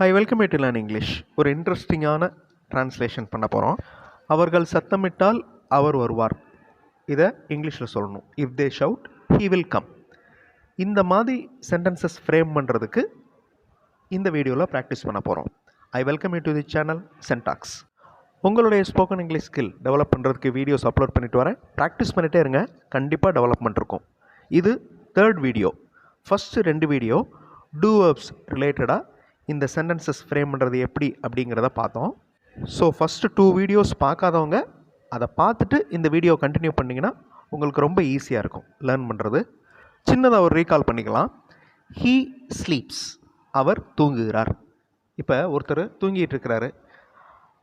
Hi welcome to learn English ஒரு இன்ட்ரெஸ்டிங்கான translation பண்ண போகிறோம் அவர்கள் சத்தமிட்டால் அவர் வருவார். இதை இங்கிலீஷில் சொல்லணும். If they shout he will come இந்த மாதிரி சென்டென்சஸ் ஃப்ரேம் பண்ணுறதுக்கு இந்த வீடியோவில் ப்ராக்டிஸ் பண்ண போகிறோம் I welcome you to the channel Sentax உங்களுடைய ஸ்போக்கன் இங்கிலீஷ் ஸ்கில் டெவலப் பண்ணுறதுக்கு வீடியோஸ் அப்லோட் பண்ணிட்டு வரேன். ப்ராக்டிஸ் பண்ணிகிட்டே இருங்க. கண்டிப்பாக டெவலப்மெண்ட் இருக்கும். இது தேர்ட் வீடியோ ஃபஸ்ட்டு ரெண்டு வீடியோ டூ வேர்ப்ஸ் ரிலேட்டடாக இந்த சென்டென்சஸ் ஃப்ரேம் பண்ணுறது எப்படி அப்படிங்கிறத பார்த்தோம். ஸோ ஃபஸ்ட்டு டூ வீடியோஸ் பார்க்காதவங்க அதை பார்த்துட்டு இந்த வீடியோ கண்டினியூ பண்ணிங்கன்னா உங்களுக்கு ரொம்ப ஈஸியாக இருக்கும் லேர்ன் பண்ணுறது சின்னதாக ஒரு ரீகால் பண்ணிக்கலாம். ஹீ ஸ்லீப்ஸ் அவர் தூங்குகிறார். இப்போ ஒருத்தர் தூங்கிட்டு இருக்கிறாரு.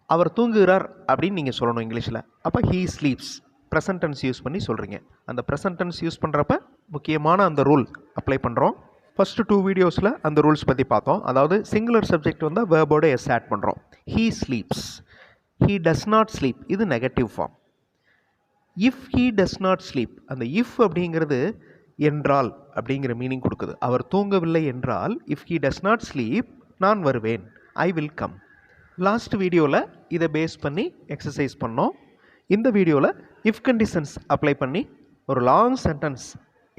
அவர் தூங்குகிறார் அப்படின்னு நீங்கள் சொல்லணும் இங்கிலீஷில். அப்போ ஹீ ஸ்லீப்ஸ் ப்ரெசன்டென்ஸ் யூஸ் பண்ணி சொல்கிறீங்க அந்த ப்ரெசன்டென்ஸ் யூஸ் பண்ணுறப்ப முக்கியமான அந்த ரூல் அப்ளை பண்ணுறோம் ஃபஸ்ட்டு டூ வீடியோஸில் அந்த ரூல்ஸ் பற்றி பார்த்தோம். அதாவது சிங்குலர் சப்ஜெக்ட் வந்தால் வேர்போட எஸ் ஆட் பண்ணுறோம் he sleeps he does not sleep இது negative form if he does not sleep அந்த இஃப் அப்படிங்கிறது என்றால் அப்படிங்கிற மீனிங் கொடுக்குது. அவர் தூங்கவில்லை என்றால் if he does not sleep நான் வருவேன். ஐ வில் கம் லாஸ்ட் வீடியோவில் இதை பேஸ் பண்ணி எக்ஸசைஸ் பண்ணோம். இந்த வீடியோவில் இஃப் கண்டிஷன்ஸ் அப்ளை பண்ணி ஒரு லாங் சென்டென்ஸ்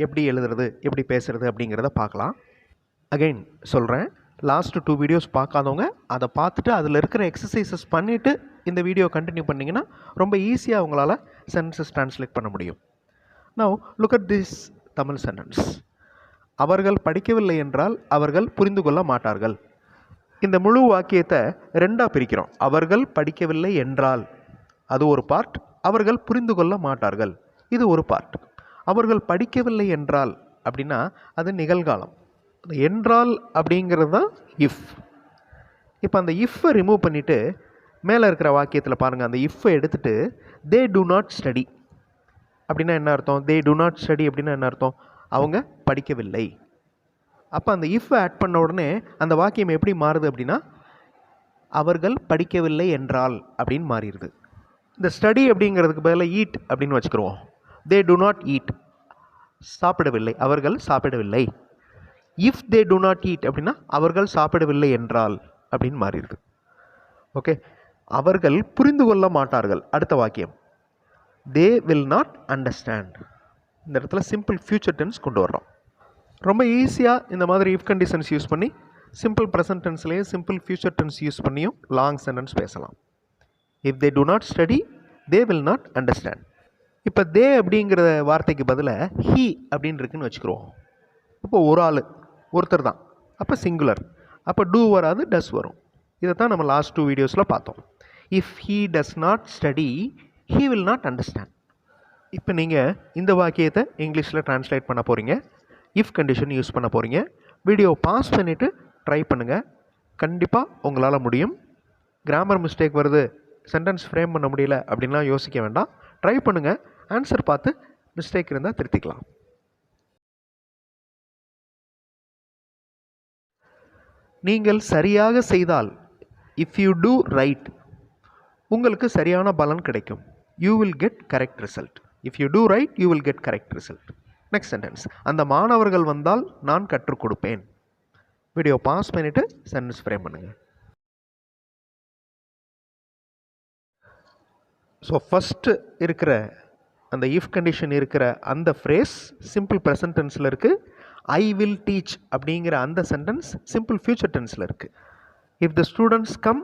எப்படி எழுதுறது எப்படி பேசுகிறது அப்படிங்கிறத பார்க்கலாம். அகைன் சொல்கிறேன் லாஸ்ட் டூ வீடியோஸ் பார்க்காதவங்க அதை பார்த்துட்டு அதில் இருக்கிற எக்ஸசைசஸ் பண்ணிவிட்டு இந்த வீடியோ கண்டினியூ பண்ணிங்கன்னா ரொம்ப ஈஸியாக உங்களால் சென்டென்சஸ் ட்ரான்ஸ்லேட் பண்ண முடியும். Now look at this Tamil sentence அவர்கள் படிக்கவில்லை என்றால் அவர்கள் புரிந்து கொள்ள மாட்டார்கள். இந்த முழு வாக்கியத்தை ரெண்டாக பிரிக்கிறோம். அவர்கள் படிக்கவில்லை என்றால் அது ஒரு பார்ட் அவர்கள் புரிந்து கொள்ள மாட்டார்கள். இது ஒரு பார்ட் அவர்கள் படிக்கவில்லை என்றால் அப்படின்னா அது நிகழ்காலம். என்றால் அப்படிங்கிறது தான் இஃப் இப்போ அந்த இஃப்பை ரிமூவ் பண்ணிவிட்டு மேலே இருக்கிற வாக்கியத்தில் பாருங்கள் அந்த இஃப்பை எடுத்துட்டு தே டு நாட் ஸ்டடி அப்படின்னா என்ன அர்த்தம்? தே டு நாட் ஸ்டடி அப்படின்னா என்ன அர்த்தம்? அவங்க படிக்கவில்லை. அப்போ அந்த இஃப்பை ஆட் பண்ண உடனே அந்த வாக்கியம் எப்படி மாறுது அப்படின்னா அவர்கள் படிக்கவில்லை என்றால் அப்படின்னு மாறிடுது. இந்த ஸ்டடி அப்படிங்கிறதுக்கு பதிலாக ஈட் அப்படின்னு வச்சுக்கிருவோம். தே டு நாட் ஈட் சாப்பிடவில்லை. அவர்கள் சாப்பிடவில்லை. If they do not eat அப்படின்னா அவர்கள் சாப்பிடவில்லை என்றால் அப்படின்னு மாறிடுது. ஓகே அவர்கள் புரிந்து கொள்ள மாட்டார்கள். அடுத்த வாக்கியம். தே வில் நாட் அண்டர்ஸ்டாண்ட் இந்த இடத்துல சிம்பிள் ஃபியூச்சர் டென்ஸ் கொண்டு வர்றோம். ரொம்ப ஈஸியாக இந்த மாதிரி இஃப் கண்டிஷன்ஸ் யூஸ் பண்ணி சிம்பிள் ப்ரெசன்ட் டென்ஸ்லேயும் சிம்பிள் ஃபியூச்சர் டென்ஸ் யூஸ் பண்ணியும் லாங் சென்டென்ஸ் பேசலாம். If they do not study they will not understand இப்போ தே அப்படிங்கிற வார்த்தைக்கு பதிலாக ஹீ அப்படின்னு இருக்குன்னு வச்சுக்கிறோம். இப்போ ஒரு ஆள் ஒருத்தர் தான். அப்போ சிங்குலர் அப்போ டூ வராது டஸ் வரும். இதை தான் நம்ம லாஸ்ட் டூ வீடியோஸில் பார்த்தோம். If he does not study he will not understand இப்போ நீங்கள் இந்த வாக்கியத்தை இங்கிலீஷில் ட்ரான்ஸ்லேட் பண்ண போகிறீங்க இஃப் கண்டிஷன் யூஸ் பண்ண போகிறீங்க வீடியோ பாஸ் பண்ணிவிட்டு ட்ரை பண்ணுங்கள் கண்டிப்பாக உங்களால் முடியும். கிராமர் மிஸ்டேக் வருது சென்டென்ஸ் ஃப்ரேம் பண்ண முடியல அப்படின்லாம் யோசிக்க வேண்டாம். ட்ரை பண்ணுங்கள் ஆன்சர் பார்த்து மிஸ்டேக் இருந்தால் திருத்திக்கலாம். நீங்கள் சரியாக செய்தால் இஃப் யூ டூ ரைட் உங்களுக்கு சரியான பலன் கிடைக்கும். You will get correct result if you do right you will get correct result next sentence அந்த மாணவர்கள் வந்தால் நான் கற்றுக் கொடுப்பேன். வீடியோ பாஸ் பண்ணிவிட்டு சென்டென்ஸ் ஃப்ரேம் பண்ணுங்கள் ஸோ ஃபஸ்ட்டு இருக்கிற அந்த இஃப் கண்டிஷன் இருக்கிற அந்த ஃப்ரேஸ் சிம்பிள் ப்ரெசன்ட் டென்ஸில் இருக்குது ஐ வில் டீச் அப்படிங்கிற அந்த சென்டென்ஸ் சிம்பிள் ஃபியூச்சர் டென்ஸில் இருக்குது if the students come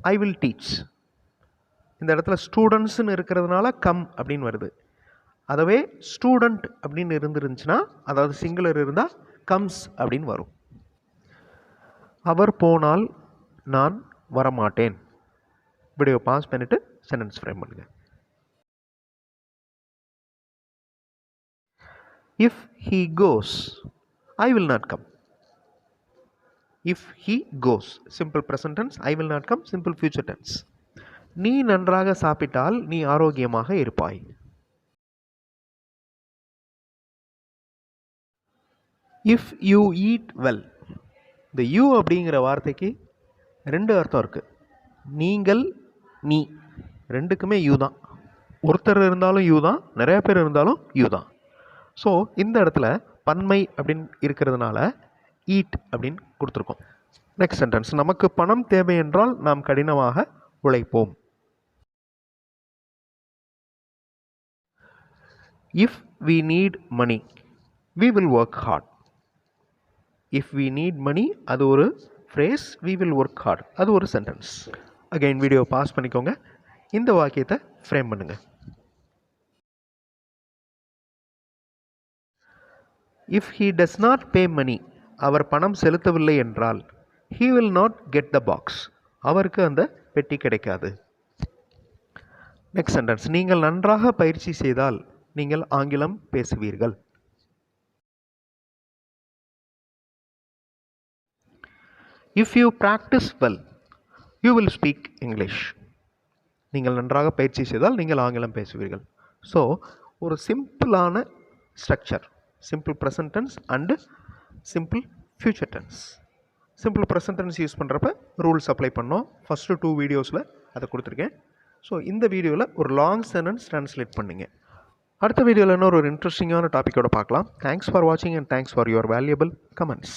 I will teach இந்த இடத்துல ஸ்டூடெண்ட்ஸ்னு இருக்கிறதுனால கம் அப்படின்னு வருது. அதவே ஸ்டூடெண்ட் அப்படின்னு இருந்துருந்துச்சுன்னா அதாவது சிங்குலர் இருந்தால் கம்ஸ் அப்படின்னு வரும். அவர் போனால் நான் வரமாட்டேன். வீடியோ பாஸ் பண்ணிவிட்டு சென்டென்ஸ் ஃப்ரேம் பண்ணுங்கள் if he goes I will not come if he goes simple present tense I will not come simple future tense நீ நன்றாக சாப்பிட்டால் நீ ஆரோக்கியமாக இருப்பாய். இஃப் யூ ஈட் வெல் இந்த யூ அப்படிங்கிற வார்த்தைக்கு ரெண்டு அர்த்தம் இருக்குது நீங்கள் நீ. ரெண்டுக்குமே யூ தான். ஒருத்தர் இருந்தாலும் யூ தான் நிறையா பேர் இருந்தாலும் யூ தான். ஸோ இந்த இடத்துல பன்மை அப்படின்னு இருக்கிறதுனால ஈட் அப்படின்னு கொடுத்துருக்கோம். நெக்ஸ்ட் சென்டென்ஸ் நமக்கு பணம் தேவை என்றால் நாம் கடினமாக உழைப்போம். If we need money we will work hard if we need money அது ஒரு phrase we will work hard அது ஒரு சென்டென்ஸ் அகைன் வீடியோ பாஸ் பண்ணிக்கோங்க. இந்த வாக்கியத்தை ஃப்ரேம் பண்ணுங்கள் if he does not pay money அவர் பணம் செலுத்தவில்லை என்றால் he will not get the box அவருக்கு அந்த பெட்டி கிடைக்காது. நெக்ஸ்ட் சென்டென்ஸ் நீங்கள் நன்றாக பயிற்சி செய்தால் நீங்கள் ஆங்கிலம் பேசுவீர்கள். If you practise well you will speak English நீங்கள் நன்றாக பயிற்சி செய்தால் நீங்கள் ஆங்கிலம் பேசுவீர்கள். ஸோ ஒரு சிம்பிளான structure simple present tense and simple future tense simple present tense use பண்ணுறப்ப ரூல்ஸ் அப்ளை பண்ணோம். ஃபஸ்ட்டு டூ வீடியோஸில் அதை கொடுத்துருக்கேன். ஸோ இந்த வீடியோவில் ஒரு லாங் சென்டென்ஸ் ட்ரான்ஸ்லேட் பண்ணுங்க. அடுத்த வீடியோவில் இன்னொரு ஒரு இன்ட்ரெஸ்டிங்கான டாப்பிக்கோட பார்க்கலாம். தேங்க்ஸ் ஃபார் வாட்சிங் and thanks for your valuable comments